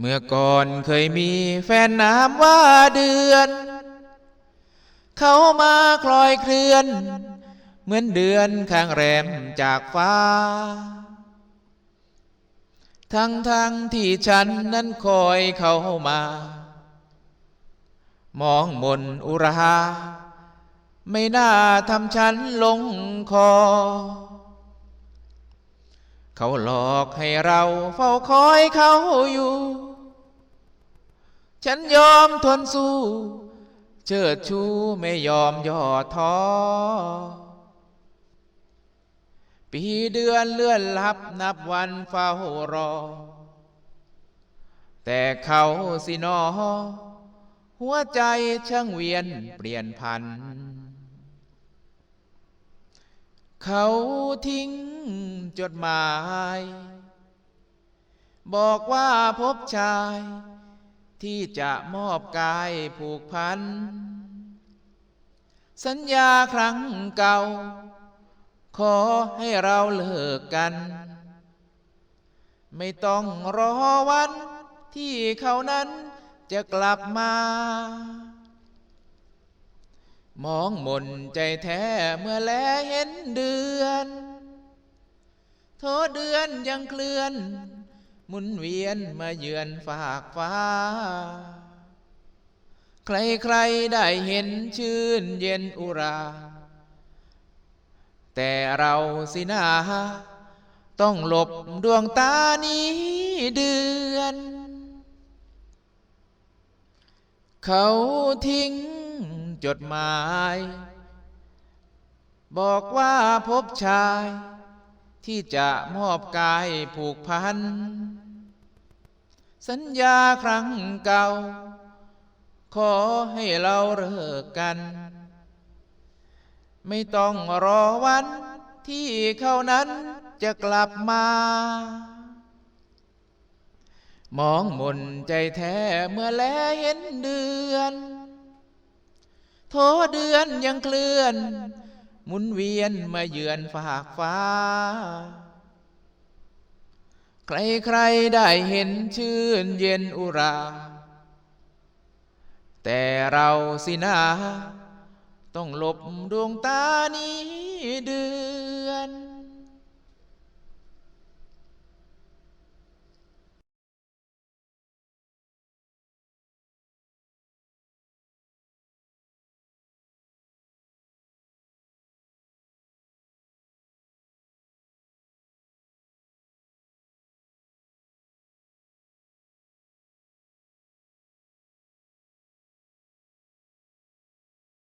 เมื่อก่อนเคยมีแฟนนามว่าเดือน เขามาคลอยเคลื่อน เหมือนเดือนข้างแรมจากฟ้า ทั้งทั้งที่ฉันนั้นคอยเขามา มองมนอุรา ไม่น่าทำฉันลงคอ เขาหลอกให้เราเฝ้าคอยเขาอยู่ ฉันยอมทนสู้ เชิดชูไม่ยอมย่อท้อ ปีเดือนเลื่อนลับนับวันเฝ้ารอ แต่เขาสินอ หัวใจช่างเวียนเปลี่ยนพัน เขาทิ้งจดหมาย บอกว่าพบชาย ที่จะมอบกายผูกพัน สัญญาครั้งเก่า ขอให้เราเลิกกัน ไม่ต้องรอวันที่เขานั้นจะกลับมา มองมนใจแท้เมื่อแลเห็นเดือนโทษเดือนยังเคลื่อน มุนเวียนมาเยือนฝากฟ้า ใครๆได้เห็นชื่นเย็นอุรา แต่เราสินาต้องหลบดวงตานี้เดือน เขาทิ้งจดหมาย บอกว่าพบชาย ที่จะมอบกายผูกพัน สัญญาครั้งเก่า ขอให้เราเลิกกัน ไม่ต้องรอวันที่เขานั้นจะกลับมา มองมนใจแท้เมื่อแลเห็นเดือน โทเดือนยังเคลื่อน หมุนเวียนมาเยือนฝากฟ้า ใครๆได้เห็นชื่นเย็นอุรา แต่เราสินาต้องหลบดวงตานี้เดือน